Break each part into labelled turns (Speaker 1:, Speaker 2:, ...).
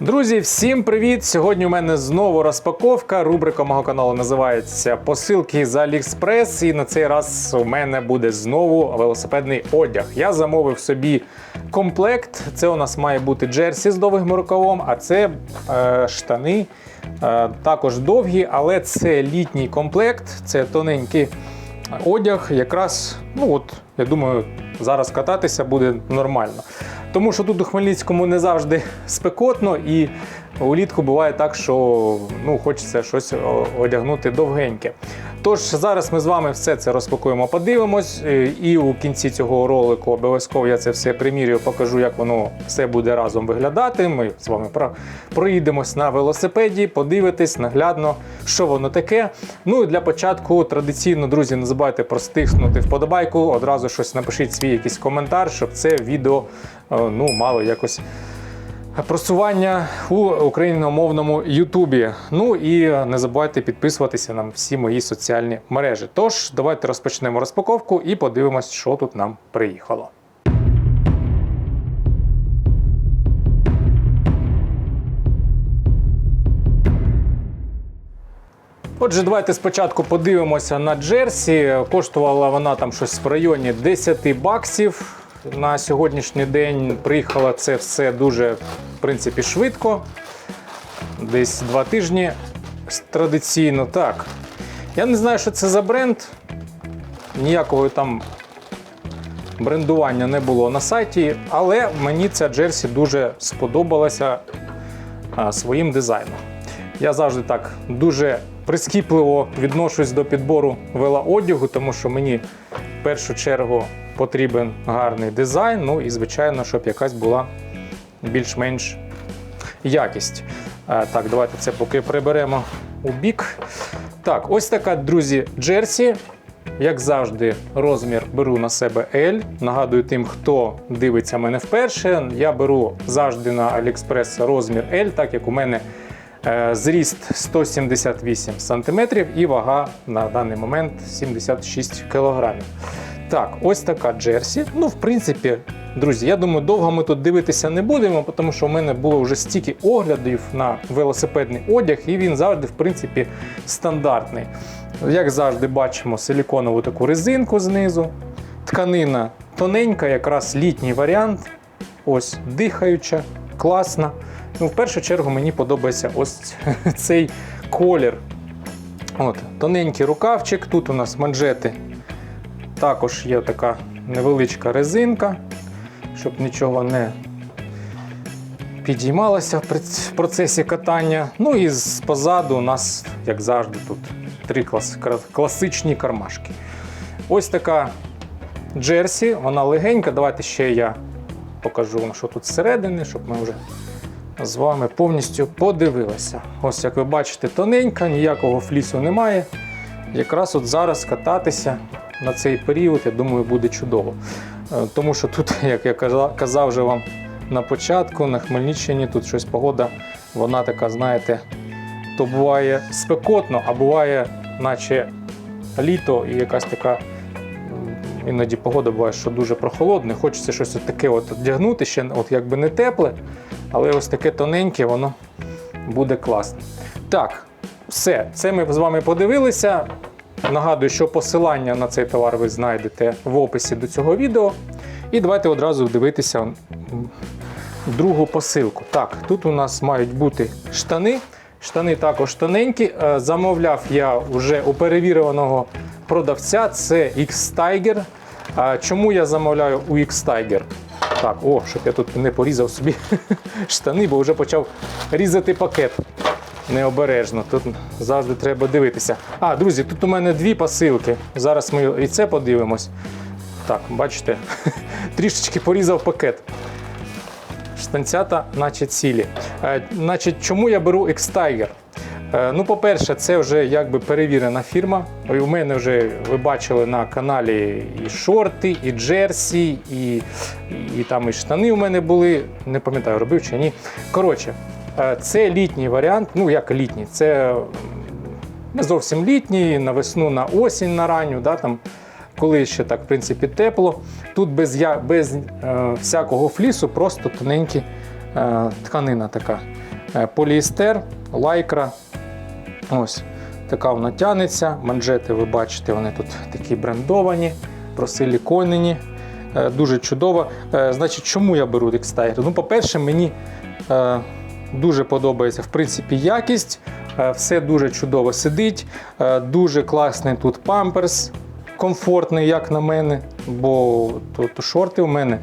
Speaker 1: Друзі, всім привіт! Сьогодні у мене знову розпаковка. Рубрика мого каналу називається Посилки з Аліекспрес. І на цей раз у мене буде знову велосипедний одяг. Я замовив собі комплект. Це у нас має бути джерсі з довгим рукавом, а це е, штани. Е, також довгі, але це літній комплект, це тоненький одяг. Якраз, ну от, я думаю, зараз кататися буде нормально. Тому що тут у Хмельницькому не завжди спекотно, і улітку буває так, що ну, хочеться щось одягнути довгеньке. Тож зараз ми з вами все це розпакуємо, подивимось. е, І у кінці цього ролику обов'язково я це все примірюю, покажу, як воно все буде разом виглядати. Ми з вами про- проїдемось на велосипеді, подивитись наглядно, що воно таке. Ну і для початку традиційно, друзі, не забувайте простиснути вподобайку. Одразу щось напишіть свій якийсь коментар, щоб це відео е, ну, мало якось просування у україномовному Ютубі. Ну і не забувайте підписуватися на всі мої соціальні мережі. Тож, давайте розпочнемо розпаковку і подивимось, що тут нам приїхало. Отже, давайте спочатку подивимося на Джерсі. Коштувала вона там щось в районі 10 баксів. На сьогоднішній день приїхало це все дуже, в принципі, швидко. Десь два тижні традиційно. Так. Я не знаю, що це за бренд. Ніякого там брендування не було на сайті, але мені ця Джерсі дуже сподобалася своїм дизайном. Я завжди так дуже прискіпливо відношусь до підбору велоодягу, тому що мені в першу чергу потрібен гарний дизайн. Ну і, звичайно, щоб якась була більш-менш якість. Е, Так, давайте це поки приберемо у бік. Так, ось така, друзі, джерсі. Як завжди, розмір беру на себе L. Нагадую тим, хто дивиться мене вперше. Я беру завжди на AliExpress розмір L, так як у мене е, зріст 178 см і вага на даний момент 76 кг. Так, ось така джерсі. Ну, в принципі, друзі, я думаю, довго ми тут дивитися не будемо, тому що в мене було вже стільки оглядів на велосипедний одяг, і він завжди, в принципі, стандартний. Як завжди, бачимо силіконову таку резинку знизу. Тканина тоненька, якраз літній варіант. Ось дихаюча, класна. Ну, в першу чергу мені подобається ось цей колір. От, тоненький рукавчик. Тут у нас манжети також є така невеличка резинка, щоб нічого не підіймалося в процесі катання. Ну і позаду у нас, як завжди, тут три клас- класичні кармашки. Ось така джерсі, вона легенька. Давайте ще я покажу вам, що тут зсередини, щоб ми вже з вами повністю подивилися. Ось як ви бачите, тоненька, ніякого флісу немає. Якраз от зараз кататися на цей період, я думаю, буде чудово. Е, Тому що тут, як я казав вже вам на початку, на Хмельниччині тут щось погода, вона така, знаєте, то буває спекотно, а буває, наче літо і якась така. Іноді погода буває, що дуже прохолодне. Хочеться щось таке от одягнути, ще от якби не тепле, але ось таке тоненьке, воно буде класно. Так, все, це ми з вами подивилися. Нагадую, що посилання на цей товар ви знайдете в описі до цього відео. І давайте одразу дивитися другу посилку. Так, тут у нас мають бути штани. Штани також тоненькі. Е, Замовляв я вже у перевіреного продавця. Це X-Tiger. Чому я замовляю у X-Tiger? Так, о, щоб я тут не порізав собі штани, бо вже почав різати пакет необережно. Тут завжди треба дивитися. А, друзі, тут у мене дві посилки. Зараз ми і це подивимось. Так, бачите, трішечки порізав пакет. Штанцята, наче цілі. Е, значить, чому я беру X-Tiger? Е, Ну, по-перше, це вже якби перевірена фірма. І У мене вже ви бачили на каналі і шорти, і джерсі, і, і там і штани у мене були. Не пам'ятаю, робив чи ні. Коротше, це літній варіант. Ну, як літній, це не зовсім літній, на весну, на осінь, на ранню, да, там, коли ще так, в принципі, тепло. Тут без, без е, всякого флісу, просто тоненькі е, тканина така. Е, Поліестер, лайкра. Ось така вона тянеться. Манжети, ви бачите, вони тут такі брендовані, просиліконені. Е, Дуже чудово. Е, Значить, чому я беру Dextiger? Ну, по-перше, мені е, дуже подобається в принципі якість. Е, Все дуже чудово сидить. Е, Дуже класний тут памперс, комфортний, як на мене, бо то шорти у мене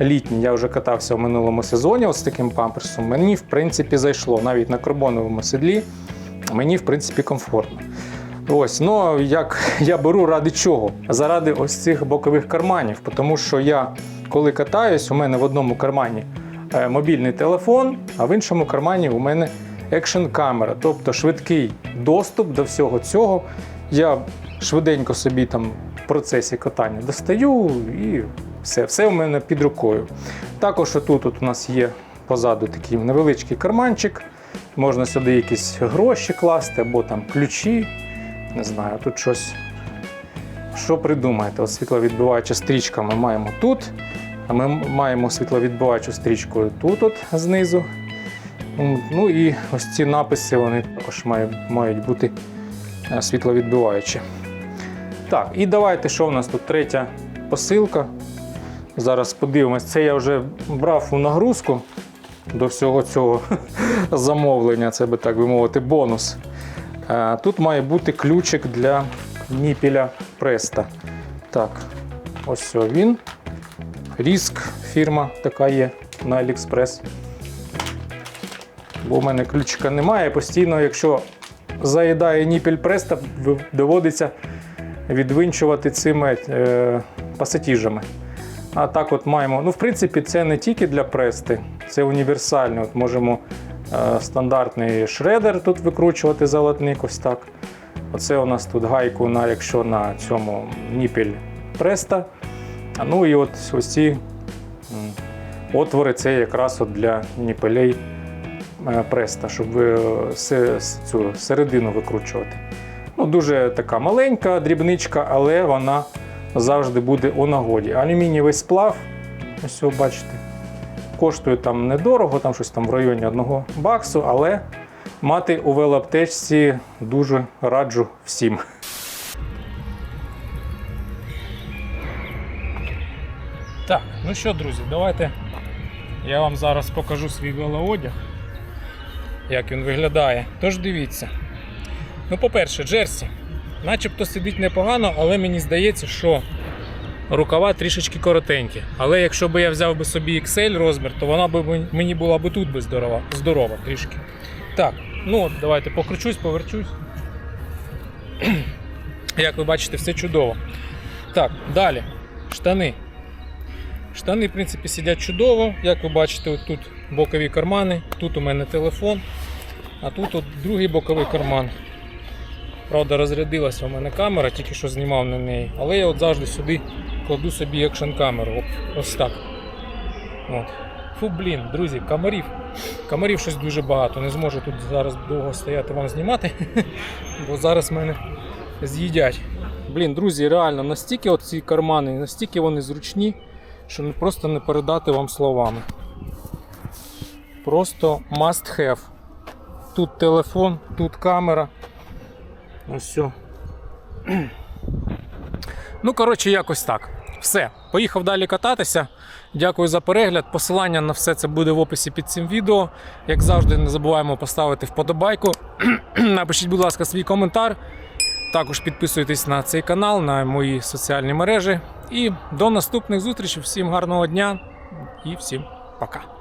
Speaker 1: літні. Я вже катався в минулому сезоні от з таким памперсом. Мені, в принципі, зайшло навіть на карбоновому седлі. Мені, в принципі, комфортно. Ось, ну як я беру ради чого? Заради ось цих бокових карманів. Тому що я, коли катаюсь, у мене в одному кармані мобільний телефон, а в іншому кармані у мене екшн камера, тобто швидкий доступ до всього цього. Я швиденько собі там в процесі катання достаю і все, все у мене під рукою. Також отут от у нас є позаду такий невеличкий карманчик. Можна сюди якісь гроші класти або там ключі. Не знаю, тут щось. Що придумаєте? Світловідбиваюча стрічка ми маємо тут. Ми маємо світловідбиваючу стрічку тут, от знизу. Ну і ось ці написи вони також мають, мають бути е, світловідбиваючі. Так, і давайте, що в нас тут третя посилка. Зараз подивимось. Це я вже брав у нагрузку до всього цього замовлення, це би так би мовити, бонус. Е, Тут має бути ключик для ніпіля Преста. Так, ось він. Ріск фірма така є на AliExpress. Бо в мене ключика немає. Постійно, якщо заїдає ніпіль Преста, доводиться відвинчувати цими е, пасатіжами. А так от маємо. Ну, в принципі, це не тільки для прести, це універсально. От можемо е, стандартний шредер тут викручувати золотник, ось так. Оце у нас тут гайку, на, якщо на цьому ніпіль преста. Ну і от ось ці отвори це якраз от для ніпелей е, преста, щоб е, цю середину викручувати. Ну, дуже така маленька дрібничка, але вона завжди буде у нагоді. Алюмінієвий сплав, ось ви бачите, коштує там недорого, там щось там в районі 1 баксу, але мати у велоаптечці дуже раджу всім. Ну що, друзі, давайте я вам зараз покажу свій велоодяг, як він виглядає. Тож дивіться. Ну, по-перше, джерсі. Начебто сидить непогано, але мені здається, що рукава трішечки коротенькі. Але якщо б я взяв би собі XL розмір, то вона б мені була б тут би здорова, здорова трішки. Так, ну от давайте покручусь, поверчусь. Як ви бачите, все чудово. Так, далі. Штани. Штани, в принципі, сидять чудово. Як ви бачите, тут бокові кармани, тут у мене телефон, а тут от другий боковий карман. Правда, розрядилася у мене камера, тільки що знімав на неї. Але я от завжди сюди кладу собі екшн камеру. Ось так. От. Фу, блін, друзі, комарів. Комарів щось дуже багато. Не зможу тут зараз довго стояти вам знімати, бо зараз мене з'їдять. Блін, друзі, реально, настільки от ці кармани, настільки вони зручні, що просто не передати вам словами. Просто must have. Тут телефон, тут камера. Ось все. Ну, коротше, якось так. Все, поїхав далі кататися. Дякую за перегляд. Посилання на все це буде в описі під цим відео. Як завжди, не забуваємо поставити вподобайку. Напишіть, будь ласка, свій коментар. Також підписуйтесь на цей канал, на мої соціальні мережі. І до наступних зустрічей. Всім гарного дня і всім пока.